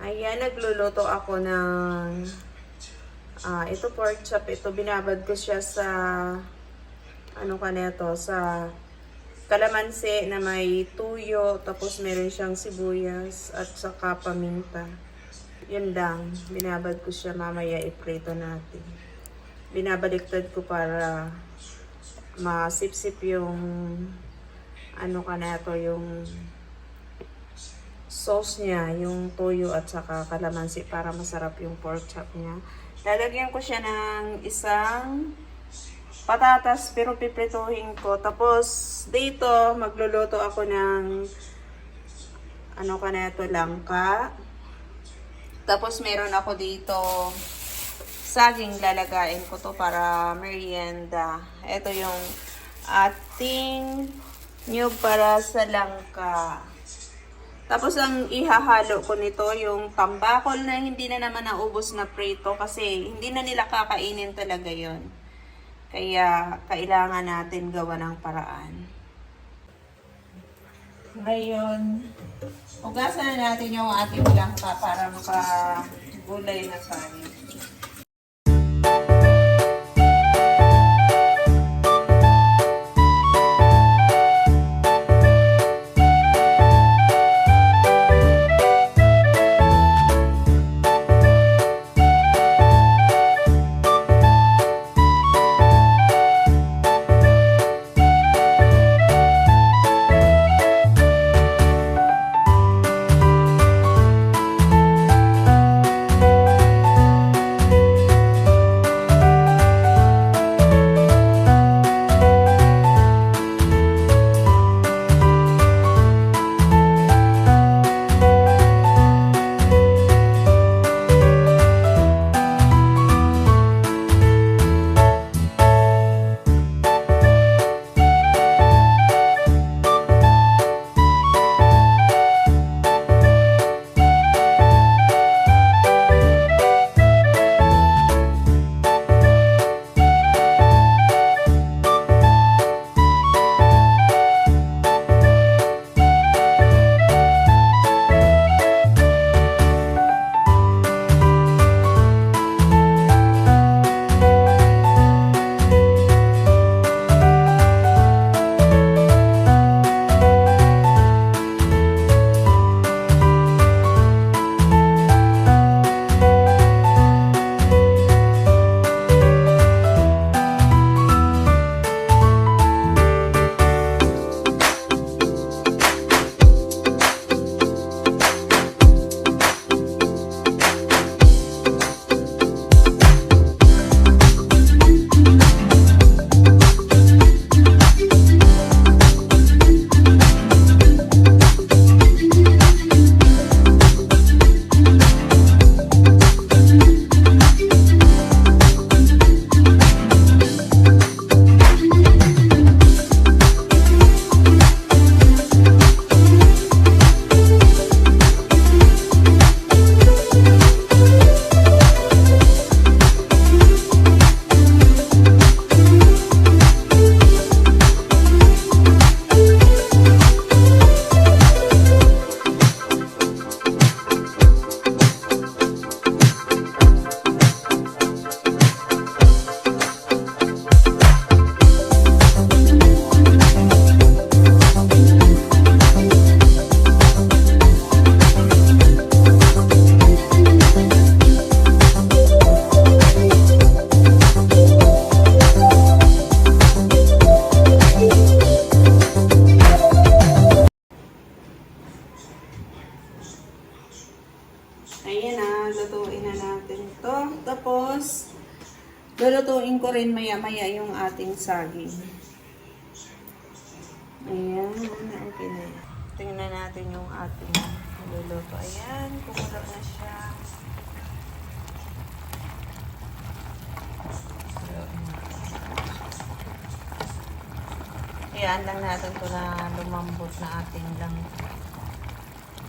Ayan, nagluluto ako ng ah ito pork chop. Ito binabad ko siya sa ano ka neto, sa kalamansi na may tuyo, tapos meron siyang sibuyas at saka paminta. Yun lang, binabad ko siya mamaya iprito natin. Binabaliktad ko para masipsip yung ano ka neto, yung sauce niya, yung toyo at saka kalamansi para masarap yung pork chop niya. Lalagyan ko siya ng isang patatas pero piprituhin ko. Tapos dito magluluto ako ng ano ka na ito, langka. Tapos meron ako dito saging lalagain ko to para merienda. Ito yung ating nyug para sa langka. Tapos ang ihahalo ko nito yung tambakol na hindi na naman naubos na prito kasi hindi na nila kakainin talaga yon. Kaya kailangan natin gawa ng paraan. Ngayon, ugasan na natin yung ating langka para makagulay na tayo. Ayan na, lutuin na natin to. Tapos, lulutuin ko rin maya-maya yung ating saging. Ayan, okay na. Tingnan natin yung ating niluluto. Ayan, kumulo na siya. Ayan lang natin to na lumambot na ating lang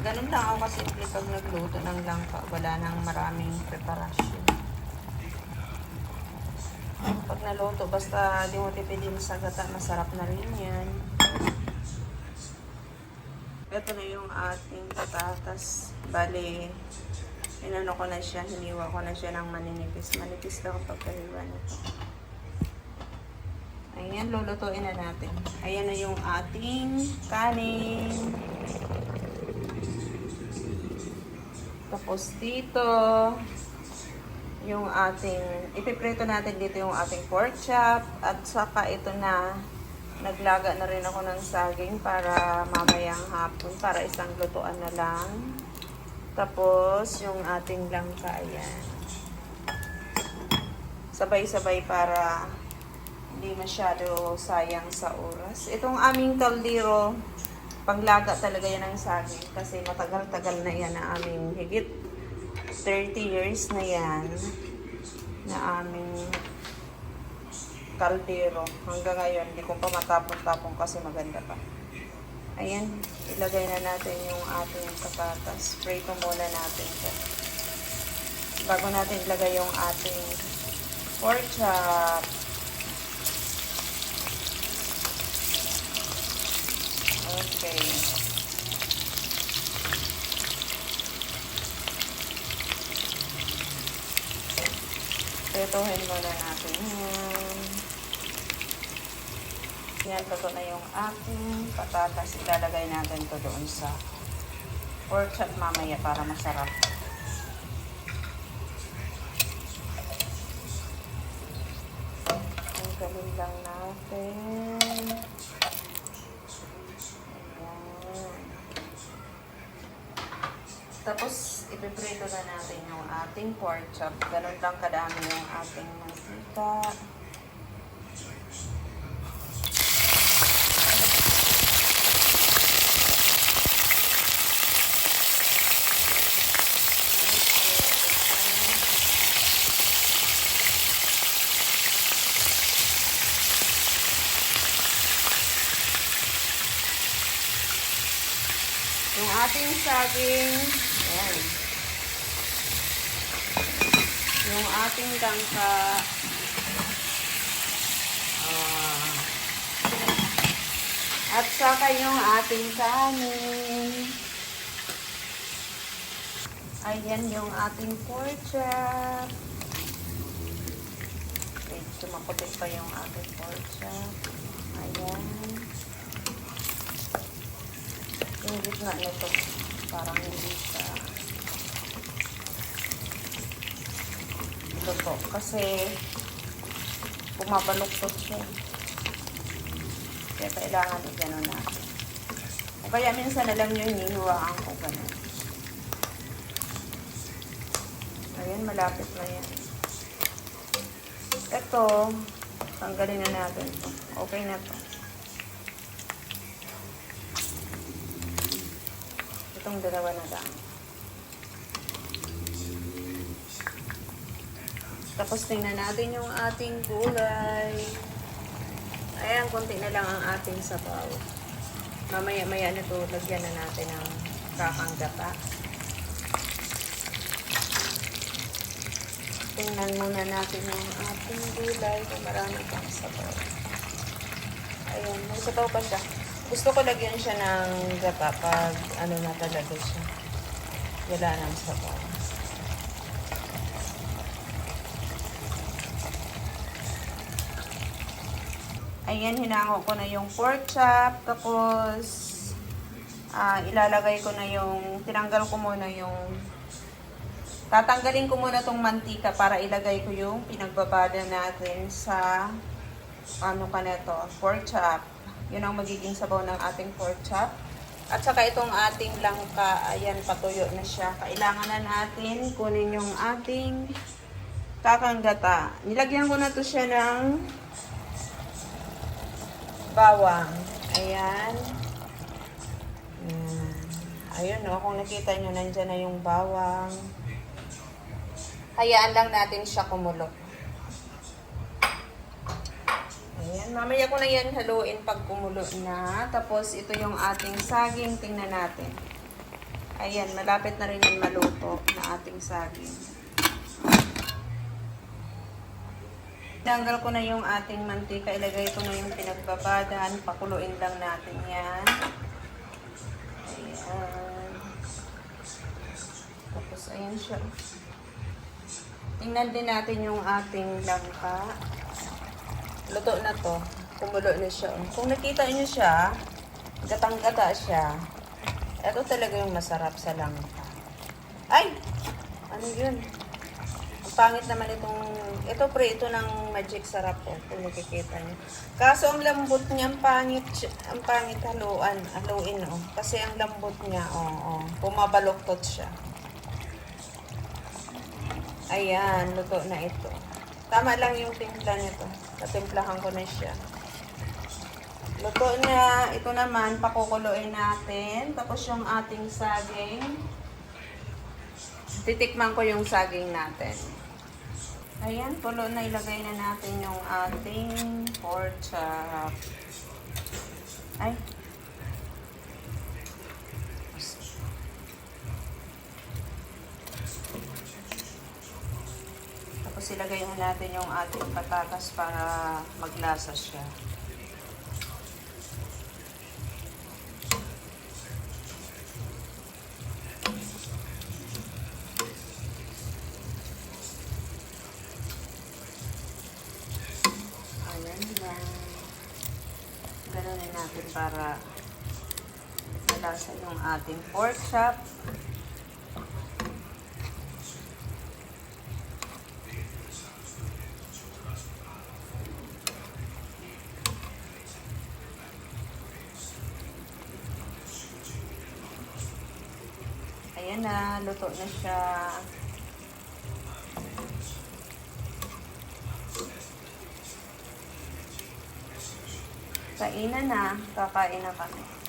Ganun lang ako kasimple pag nagluto ng langka. Wala nang maraming preparasyon. Pag naluto, basta di mo tipidin sa gata, masarap na rin yan. Ito na yung ating patatas. Bale, Inano ko na siya, hiniwa ko na siya ng maninipis. Manipis lang ang pagkahiwa nito. Ayan, lulutuin na natin. Ayan na yung ating kanin. Tapos dito, yung ating, ipiprito natin dito yung ating pork chop. At saka ito na, naglaga na rin ako ng saging para mamayang hapon, para isang lutuan na lang. Tapos, yung ating langka, ayan. Sabay-sabay para hindi masyado sayang sa oras. Itong aming kaldero, panglaga talaga yan ng saging kasi matagal-tagal na yan na aming higit 30 years na yan na aming kaldero. Hanggang ngayon, hindi ko pa matapon-tapon kasi maganda pa. Ayan, ilagay na natin yung ating patatas. Prito muna natin ito. Bago natin ilagay yung ating pork chop. Okay. Pritohin muna natin yan. Yan, luto na yung ating patatas. Ilalagay natin to doon sa pork chop mamaya para masarap. Tanggalin lang natin. Tapos, ipiprito na natin yung ating pork chop. Ganun lang kadami yung ating mantika. Yung ating saging, ayan. Yung ating langka, ah, at saka yung ating kanin. Ayan yung ating pork chop. Medyo maputi pa yung ating pork. Ayan. Yung gitna nito, parang hindi siya luto. Kasi, bumabaluktot siya. Kaya kailangan i-gano'n natin. O kaya minsan na lang yun, hinuwaan ko gano'n. Ayan, malapit na yan. Ito, tanggalin na natin to. Okay na to. Itong dalawa na lang. Tapos tingnan natin yung ating gulay. Ayan, konti na lang ang ating sabaw. Mamaya-maya na to, lagyan na natin ng kakang gata. Tingnan muna natin yung ating gulay kung marami pang sabaw. Ayan, may sabaw pa siya. Gusto ko lagyan siya ng gata pag ano na talaga siya. Wala nang sabaw. Ayan, hinango ko na yung pork chop. Tapos, ah, ilalagay ko na yung, tinanggal ko muna yung, tatanggalin ko muna tong mantika para ilagay ko yung pinagbabada natin sa, ano ka na to, pork chop. Yun ang magiging sabaw ng ating pork chop. At saka itong ating langka, ayan, patuyo na siya. Kailangan na natin kunin yung ating kakanggata. Nilagyan ko na to siya ng bawang. Ayan. Ayan. Ayun, no. Kung nakita nyo, nandyan na yung bawang. Hayaan lang natin siya kumulo. Ayan. Mamaya ko na yan haluin pag kumulo na. Tapos, ito yung ating saging. Tingnan natin. Ayan, malapit na rin yung maluto na ating saging. Tanggal ko na yung ating mantika. Ilagay ko na yung pinagbabadan. Pakuluin lang natin yan. Ayan. Tapos ayan siya. Tingnan din natin yung ating langka. Luto na to. Kumulo na siya. Kung nakita niyo siya, gatang-gata siya. Ito talaga yung masarap sa langka. Ay! Ano yun? Ang pangit naman itong... Ito pre, ito ng magic sarap po. Kung nakikita niyo. Kaso ang lambot niya, ang pangit, ang pangit haluan. Haluin, oh. Kasi ang lambot niya, oh, oh. Pumabaloktot siya. Ayan, luto na ito. Tama lang yung timpla nito. Natimplahan ko na siya. Luto na. Ito naman, pakukuluin natin. Tapos yung ating saging. Titikman ko yung saging natin. Ayan, tulo na ilagay na natin yung ating pork chop. Ay. Tapos ilagay na natin yung ating patatas para maglasa siya. Ayan lang. Ganunin natin para malasa yung ating pork chop. Ayan na, luto na siya. Kainan na, kakain na kami.